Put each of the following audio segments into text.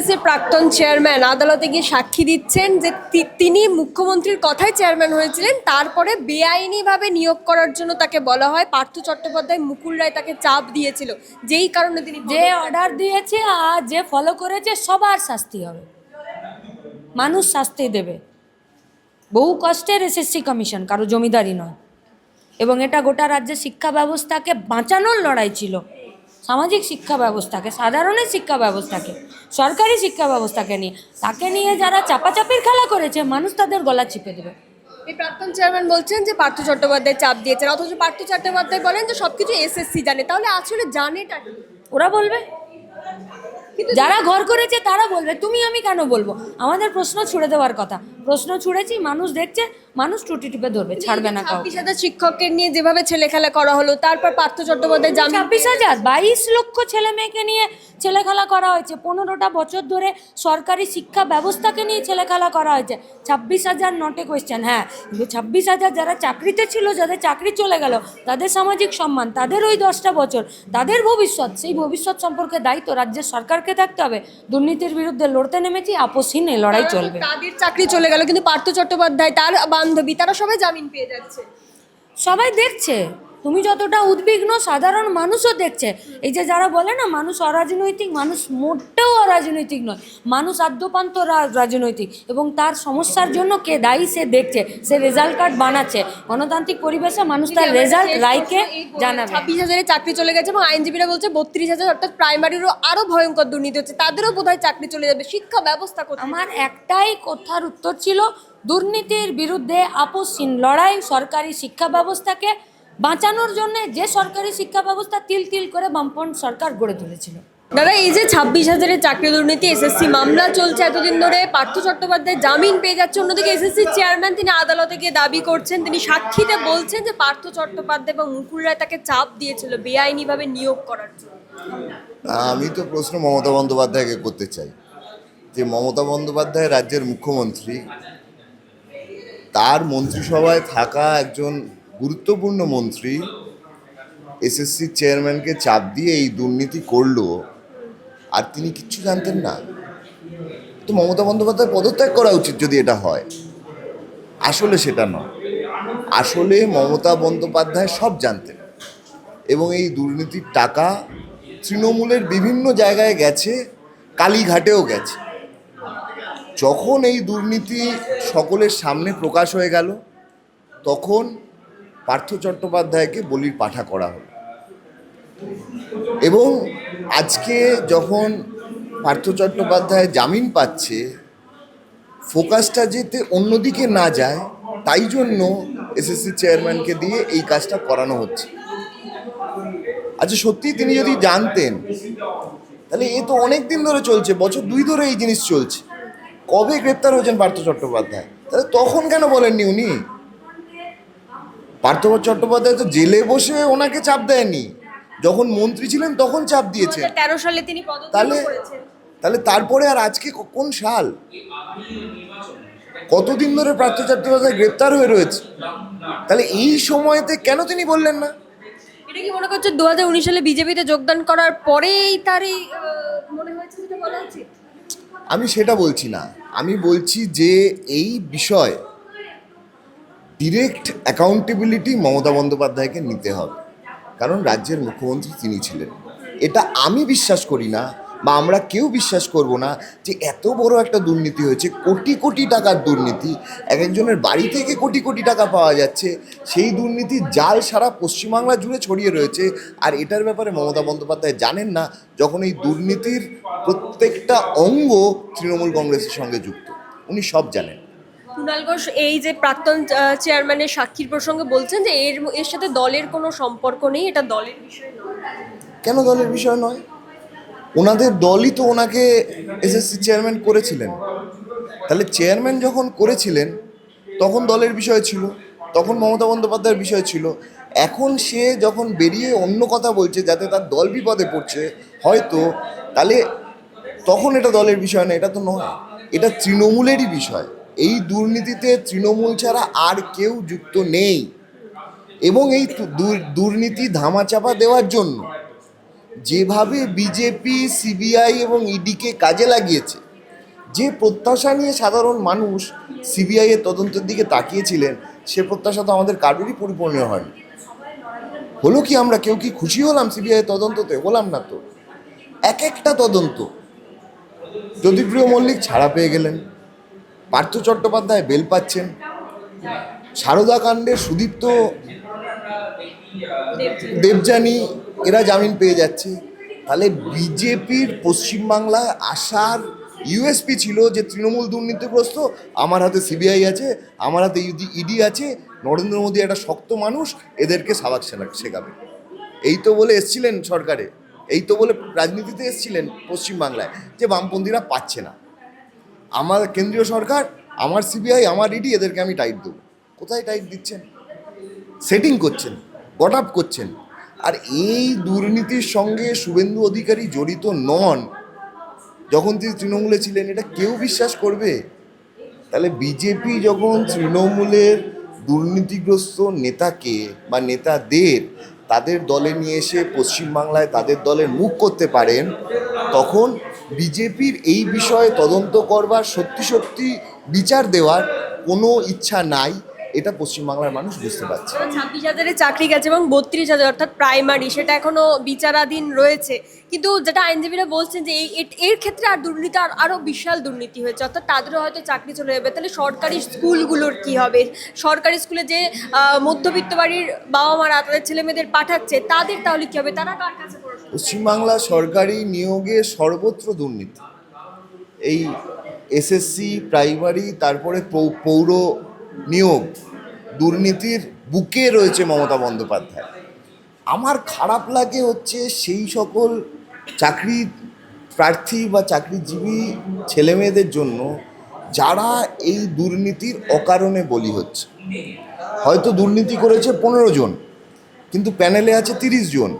এসএসসির প্রাক্তন চেয়ারম্যান আদালতে গিয়ে সাক্ষী দিচ্ছেন যে তিনি মুখ্যমন্ত্রীর কথাই চেয়ারম্যান হয়েছিলেন, তারপরে বেআইনিভাবে নিয়োগ করার জন্য তাকে বলা হয়। পার্থ চট্টোপাধ্যায় মুকুল রায় তাকে চাপ দিয়েছিল। যেই কারণে তিনি যে অর্ডার দিয়েছে আর যে ফলো করেছে, সবার শাস্তি হবে। মানুষ শাস্তি দেবে। বহু কষ্টের এসএসসি কমিশন কারও জমিদারি নয়। এবং এটা গোটা রাজ্যের শিক্ষা ব্যবস্থাকে বাঁচানোর লড়াই ছিল। সামাজিক শিক্ষা ব্যবস্থাকে সাধারণের শিক্ষা ব্যবস্থাকে সরকারি শিক্ষা ব্যবস্থাকে নিয়ে তাকে নিয়ে যারা চাপাচাপির খেলা করেছে মানুষ তাদের গলা চিপে দেবে। এই প্রাক্তন চেয়ারম্যান বলছেন যে পার্থ চট্টোপাধ্যায় চাপ দিয়েছেন অথচ পার্থ চট্টোপাধ্যায় বলেন যে সব সবকিছু এসএসসি জানে তাহলে আসলে জানেটা ওরা বলবে। যারা ঘর করেছে তারা বলবে তুমি আমি কেন বলব? আমাদের প্রশ্ন ছুড়ে দেওয়ার কথা। প্রশ্ন ছুড়েছি মানুষ দেখছে মানুষ টুটি টিপে ধরবে ছাড়বে না কাউকে। ছাব্বিশ হাজার শিক্ষককে নিয়ে যেভাবে ছেলে খেলা করা হলো তারপর পার্থ চট্টোপাধ্যায় জামিন ছাব্বিশ হাজার বাইশ লক্ষ ছেলে মেয়েকে নিয়ে ছেলে খেলা করা হয়েছে পনেরোটা বছর ধরে সরকারি শিক্ষা ব্যবস্থাকে নিয়ে ছেলে খেলা করা হয়েছে। ছাব্বিশ হাজার নটে কোয়েশ্চেন হ্যাঁ কিন্তু ছাব্বিশ হাজার যারা চাকরিতে ছিল যাদের চাকরি চলে গেল তাদের সামাজিক সম্মান তাদের ওই দশটা বছর তাদের ভবিষ্যৎ সেই ভবিষ্যৎ সম্পর্কে দায়িত্ব রাজ্যের সরকারকে থাকতে হবে। দুর্নীতির বিরুদ্ধে লড়তে নেমেছি আপোষহীন এই লড়াই চলবে। তাদের চাকরি চলে গেল কিন্তু পার্থ চট্টোপাধ্যায় তার বান্ধবী তারা সবাই জামিন পেয়ে যাচ্ছে। সবাই দেখছে। তুমি যতটা উদ্বিগ্ন সাধারণ মানুষও দেখছে। এই যে যারা বলে না মানুষ অরাজনৈতিক মানুষ মোটেও অরাজনৈতিক নয় মানুষ আদ্যপান্ত রাজনৈতিক এবং তার সমস্যার জন্য কে দায়ী সে দেখছে সে রেজাল্ট কার্ড বানাচ্ছে। গণতান্ত্রিক পরিবেশে মানুষ তার রেজাল্ট রায়কে জানাবে। ছাব্বিশ হাজারের চাকরি চলে গেছে এবং আইনজীবীরা বলছে বত্রিশ হাজার অর্থাৎ প্রাইমারিরও আরও ভয়ঙ্কর দুর্নীতি হচ্ছে। তাদেরও বোধহয় চাকরি চলে যাবে। শিক্ষা ব্যবস্থা আমার একটাই কথার উত্তর ছিল দুর্নীতির বিরুদ্ধে আপোষহীন লড়াই সরকারি শিক্ষা ব্যবস্থাকে বাঁচানোর জন্য যে সরকারি শিক্ষা ব্যবস্থা তিল তিল করে বামপন্থ সরকার গড়ে তুলেছিল। দাদা এই যে ছাব্বিশ হাজারের চাকরি দুর্নীতি এসএসসি মামলা চলছে এতদিন ধরে পার্থ চট্টোপাধ্যায় জামিন পেয়ে যাচ্ছে অন্যদিকে এসএসসি চেয়ারম্যান তিনি আদালতে গিয়ে দাবি করছেন তিনি সাক্ষীতে বলছেন যে পার্থ চট্টোপাধ্যায় এবং মুকুল রায় তাকে চাপ দিয়েছিল বেআইনিভাবে নিয়োগ করার জন্য। আমি তো প্রশ্ন মমতা বন্দ্যোপাধ্যায়কে করতে চাই। যে মমতা বন্দ্যোপাধ্যায় রাজ্যের মুখ্যমন্ত্রী তার মন্ত্রিসভায় থাকা একজন গুরুত্বপূর্ণ মন্ত্রী এসএসসি চেয়ারম্যানকে চাপ দিয়ে এই দুর্নীতি করল, আর তিনি কিচ্ছু জানতেন না। তো মমতা বন্দ্যোপাধ্যায় পদত্যাগ করা উচিত যদি এটা হয়। আসলে সেটা নয়। আসলে মমতা বন্দ্যোপাধ্যায় সব জানতেন। এবং এই দুর্নীতির টাকা তৃণমূলের বিভিন্ন জায়গায় গেছে, কালীঘাটেও গেছে। যখন এই দুর্নীতি সকলের সামনে প্রকাশ হয়ে গেল, তখন পার্থ চট্টোপাধ্যায়কে বলির পাঠা করা হলো। এবং আজকে যখন পার্থ চট্টোপাধ্যায় জামিন পাচ্ছে, ফোকাসটা যেতে অন্যদিকে না যায়, তাই জন্য এসএসসি চেয়ারম্যানকে দিয়ে এই কাজটা করানো হচ্ছে। আচ্ছা সত্যি তিনি যদি জানতেন, তাহলে এ তো অনেক দিন ধরে চলছে, বছর দুই ধরে এই জিনিস চলছে। কবে গ্রেপ্তার হয়েছেন পার্থ চট্টোপাধ্যায়? তাহলে তখন কেন বলেননি উনি? পার্থ চট্টোপাধ্যায় তো জেলে বসে ওনাকে চাপ দেয়নি। যখন মন্ত্রী ছিলেন তখন চাপ দিয়েছেন। তেরো সালে তিনি তাহলে তাহলে তারপরে আর আজকে কোন সাল? কতদিন ধরে পার্থ চট্টোপাধ্যায় গ্রেপ্তার হয়ে রয়েছে? তাহলে এই সময়তে কেন তিনি বললেন না? এটা কি মনে করছে দু হাজার উনিশ সালে বিজেপিতে যোগদান করার পরেই তার এই আহ, মনে হয়েছে বলা উচিত? আমি সেটা বলছি না। আমি বলছি যে এই বিষয় ডিরেক্ট অ্যাকাউন্টেবিলিটি মমতা বন্দ্যোপাধ্যায়কে নিতে হবে। কারণ রাজ্যের মুখ্যমন্ত্রী তিনি ছিলেন। এটা আমি বিশ্বাস করি না বা আমরা কেউ বিশ্বাস করব না যে এত বড় একটা দুর্নীতি হয়েছে কোটি কোটি টাকার দুর্নীতি। এক একজনের বাড়ি থেকে কোটি কোটি টাকা পাওয়া যাচ্ছে। সেই দুর্নীতি জাল সারা পশ্চিমবাংলা জুড়ে ছড়িয়ে রয়েছে। আর এটার ব্যাপারে মমতা বন্দ্যোপাধ্যায় জানেন না যখন এই দুর্নীতির প্রত্যেকটা অঙ্গ তৃণমূল কংগ্রেসের সঙ্গে যুক্ত। উনি সব জানেন। কুণাল ঘোষ এই যে প্রাক্তন চেয়ারম্যানের সাক্ষীর প্রসঙ্গে বলছেন যে এর এর সাথে দলের কোনো সম্পর্ক নেই এটা দলের বিষয় নয়। কেন দলের বিষয় নয়? ওনাদের দলই তো ওনাকে এসএসসি চেয়ারম্যান করেছিলেন। তাহলে চেয়ারম্যান যখন করেছিলেন, তখন দলের বিষয় ছিল, তখন মমতা বন্দ্যোপাধ্যায়ের বিষয় ছিল। এখন সে যখন বেরিয়ে অন্য কথা বলছে, যাতে তার দল বিপদে পড়ছে, হয়তো, তাহলে তখন এটা দলের বিষয় না, এটা তো নয়। এটা তৃণমূলেরই বিষয়। এই দুর্নীতিতে তৃণমূল ছাড়া আর কেউ যুক্ত নেই। এবং এই দুর্নীতি ধামাচাপা দেওয়ার জন্য যেভাবে বিজেপি সিবিআই এবং ইডিকে কাজে লাগিয়েছে যে প্রত্যাশা নিয়ে সাধারণ মানুষ সিবিআই এর তদন্তের দিকে তাকিয়েছিলেন সে প্রত্যাশা তো আমাদের কারোরই পরিপূর্ণ হয়নি। হলো কি আমরা কেউ কি খুশি হলাম সিবিআই তদন্ততে? হলাম না তো। এক একটা তদন্ত। জ্যোতিপ্রিয় মল্লিক ছাড়া পেয়ে গেলেন। পার্থ চট্টোপাধ্যায় বেল পাচ্ছেন। সারদা কাণ্ডে সুদীপ্ত দেবযানী এরা জামিন পেয়ে যাচ্ছে। তাহলে বিজেপির পশ্চিমবাংলায় আসার ইউএসপি ছিল যে তৃণমূল দুর্নীতিগ্রস্ত, আমার হাতে সিবিআই আছে, আমার হাতে ইডি আছে, নরেন্দ্র মোদী একটা শক্ত মানুষ, এদেরকে সাবাক শেখা- শেখাবে। এই তো বলে এসছিলেন সরকারে, এই তো বলে রাজনীতিতে এসছিলেন পশ্চিমবাংলায়, যে বামপন্থীরা পাচ্ছে না। আমার কেন্দ্রীয় সরকার, আমার সিবিআই আমার ইডি, এদেরকে আমি টাইট দেবো। কোথায় টাইট দিচ্ছেন? সেটিং করছেন গট আপ করছেন। আর এই দুর্নীতির সঙ্গে শুভেন্দু অধিকারী জড়িত নন। যখন তিনি তৃণমূলে ছিলেন, এটা কেউ বিশ্বাস করবে? তাহলে বিজেপি যখন তৃণমূলের দুর্নীতিগ্রস্ত নেতাকে বা নেতাদের তাদের দলে নিয়ে এসে পশ্চিমবাংলায় তাদের দলের মুখ করতে পারেন, তখন বিজেপির এই বিষয়ে তদন্ত করবার সত্যি সত্যি বিচার দেওয়ার কোনো ইচ্ছা নাই। এটা পশ্চিমবাংলার মানুষ বুঝতে পারছে। ছাব্বিশ হাজারের চাকরি গেছে এবং বত্রিশ হাজার অর্থাৎ প্রাইমারি সেটা এখনও বিচারাধীন রয়েছে। কিন্তু যেটা আইনজীবীরা বলছেন যে এই এর- ক্ষেত্রে আর দুর্নীতি আর আরও বিশাল দুর্নীতি হয়েছে। অর্থাৎ তাদেরও হয়তো চাকরি চলে যাবে। তাহলে সরকারি স্কুলগুলোর কি হবে? সরকারি স্কুলে যে মধ্যবিত্ত বাড়ির বাবা মারা তাদের ছেলে মেয়েদের পাঠাচ্ছে তাদের তাহলে কি হবে? তারা কার কাছে? পশ্চিমবাংলা সরকারি নিয়োগে সর্বত্র দুর্নীতি। এই এসএসসি প্রাইমারি তারপরে পৌর নিয়োগ, দুর্নীতির বুকে রয়েছে মমতা বন্দ্যোপাধ্যায়। আমার খারাপ লাগে হচ্ছে সেই সকল চাকরি প্রার্থী বা চাকরিজীবী ছেলেমেয়েদের জন্য যারা এই দুর্নীতির অকারণে বলি হচ্ছে। হয়তো দুর্নীতি করেছে পনেরো জন, কিন্তু প্যানেলে আছে তিরিশ জন।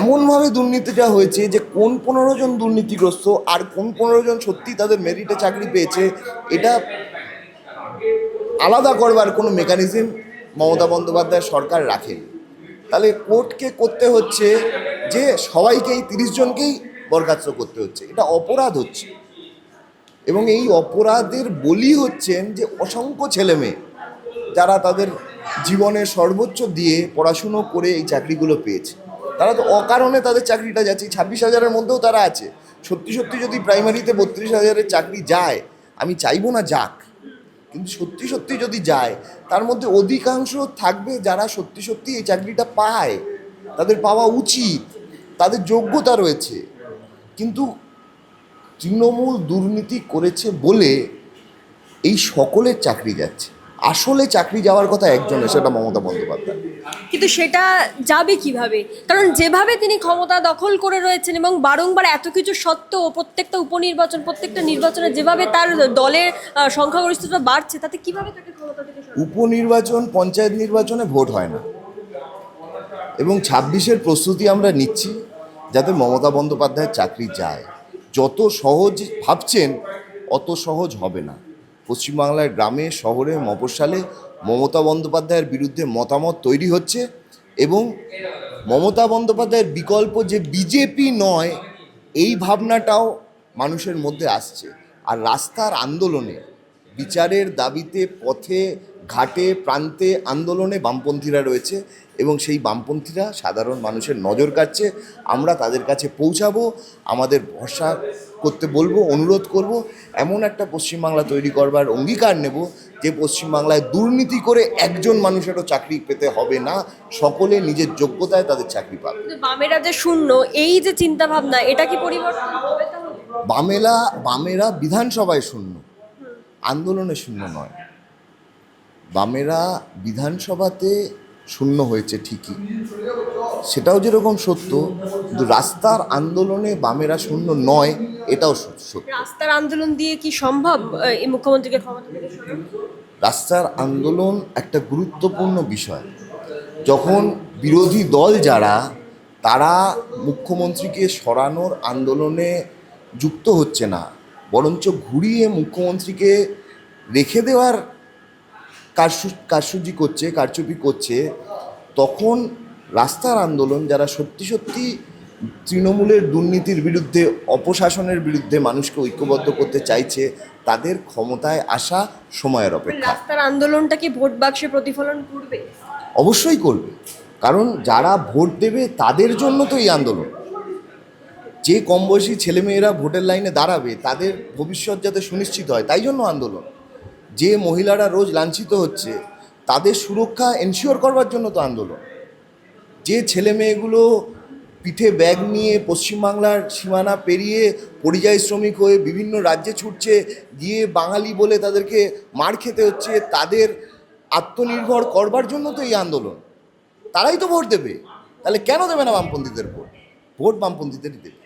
এমনভাবে দুর্নীতিটা হয়েছে যে কোন পনেরো জন দুর্নীতিগ্রস্ত আর কোন পনেরো জন সত্যি তাদের মেরিটে চাকরি পেয়েছে, এটা আলাদা করবার কোনো মেকানিজম মমতা বন্দ্যোপাধ্যায় সরকার রাখেন। তাহলে কোর্টকে করতে হচ্ছে যে সবাইকেই, তিরিশ জনকেই বরখাস্ত করতে হচ্ছে। এটা অপরাধ হচ্ছে। এবং এই অপরাধের বলি হচ্ছেন যে অসংখ্য ছেলেমেয়ে যারা তাদের জীবনে সর্বোচ্চ দিয়ে পড়াশুনো করে এই চাকরিগুলো পেয়েছে। তারা তো অকারণে তাদের চাকরিটা যাচ্ছে। ছাব্বিশ হাজারের মধ্যেও তারা আছে। সত্যি সত্যি যদি প্রাইমারিতে বত্রিশ হাজারের চাকরি যায়, আমি চাইব না যাক। কিন্তু সত্যি সত্যি যদি যায়, তার মধ্যে অধিকাংশ থাকবে যারা সত্যি সত্যি এই চাকরিটা পায়। তাদের পাওয়া উচিত, তাদের যোগ্যতা রয়েছে। কিন্তু তৃণমূল দুর্নীতি করেছে বলে এই সকলের চাকরি যাচ্ছে। আসলে চাকরি যাওয়ার কথা একজনের সেটা মমতা বন্দ্যোপাধ্যায়। কিন্তু সেটা যাবে কীভাবে? কারণ যেভাবে তিনি ক্ষমতা দখল করে রয়েছেন এবং বারংবার এত কিছু সত্ত্বেও প্রত্যেকটা উপনির্বাচন প্রত্যেকটা নির্বাচনে যেভাবে তার দলের সংখ্যাগরিষ্ঠতা বাড়ছে তাতে কীভাবে তাকে ক্ষমতা থেকে উপনির্বাচন পঞ্চায়েত নির্বাচনে ভোট হয় না। এবং ছাব্বিশের প্রস্তুতি আমরা নিচ্ছি যাতে মমতা বন্দ্যোপাধ্যায়ের চাকরি যায়। যত সহজ ভাবছেন অত সহজ হবে না। পশ্চিমবাংলার গ্রামে, শহরে, মফস্বলে মমতা বন্দ্যোপাধ্যায়ের বিরুদ্ধে মতামত তৈরি হচ্ছে এবং মমতা বন্দ্যোপাধ্যায়ের বিকল্প যে বিজেপি নয়, এই ভাবনাটাও মানুষের মধ্যে আসছে। আর রাস্তার আন্দোলনে, বিচারের দাবিতে, পথে, ঘাটে, প্রান্তে আন্দোলনে বামপন্থীরা রয়েছে এবং সেই বামপন্থীরা সাধারণ মানুষের নজর কাটছে আমরা তাদের কাছে পৌঁছাবো। আমাদের ভরসা করতে বলব অনুরোধ করব এমন একটা পশ্চিমবাংলা তৈরি করবার অঙ্গীকার নেব যে পশ্চিমবাংলায় দুর্নীতি করে একজন মানুষেরও চাকরি পেতে হবে না সকলে নিজের যোগ্যতায় তাদের চাকরি পাবে। বামেরা যে শূন্য এই যে চিন্তা ভাবনা এটা কি পরিবর্তন হবে বামেলা বামেরা বিধানসভায় শূন্য আন্দোলনে শূন্য নয়। বামেরা বিধানসভাতে শূন্য হয়েছে ঠিকই। সেটাও যেরকম সত্য কিন্তু রাস্তার আন্দোলনে বামেরা শূন্য নয় এটাও সত্য। রাস্তার আন্দোলন দিয়ে কি সম্ভব? এই মুখ্যমন্ত্রীকে ক্ষমতা থেকে রাস্তার আন্দোলন একটা গুরুত্বপূর্ণ বিষয়। যখন বিরোধী দল যারা তারা মুখ্যমন্ত্রীকে সরানোর আন্দোলনে যুক্ত হচ্ছে না বরঞ্চ ঘুরিয়ে মুখ্যমন্ত্রীকে রেখে দেওয়ার কারসু কারসুজি করছে কারচুপি করছে তখন রাস্তার আন্দোলন যারা সত্যি সত্যি তৃণমূলের দুর্নীতির বিরুদ্ধে অপশাসনের বিরুদ্ধে মানুষকে ঐক্যবদ্ধ করতে চাইছে তাদের ক্ষমতায় আসা সময়ের অপেক্ষা। রাস্তার আন্দোলনটা কি ভোট বাক্সে প্রতিফলন করবে? অবশ্যই করবে। কারণ যারা ভোট দেবে তাদের জন্য তো এই আন্দোলন। যে কম বয়সী ছেলেমেয়েরা ভোটের লাইনে দাঁড়াবে তাদের ভবিষ্যৎ যাতে সুনিশ্চিত হয় তাই জন্য আন্দোলন। যে মহিলারা রোজ লাঞ্ছিত হচ্ছে তাদের সুরক্ষা এনশিওর করবার জন্য তো আন্দোলন। যে ছেলে মেয়েগুলো পিঠে ব্যাগ নিয়ে পশ্চিমবাংলার সীমানা পেরিয়ে পরিযায়ী শ্রমিক হয়ে বিভিন্ন রাজ্যে ছুটছে, গিয়ে বাঙালি বলে তাদেরকে মার খেতে হচ্ছে, তাদের আত্মনির্ভর করবার জন্য তো এই আন্দোলন। তারাই তো ভোট দেবে। তাহলে কেন দেবে না বামপন্থীদের ভোট? ভোট বামপন্থীদেরই দেবে।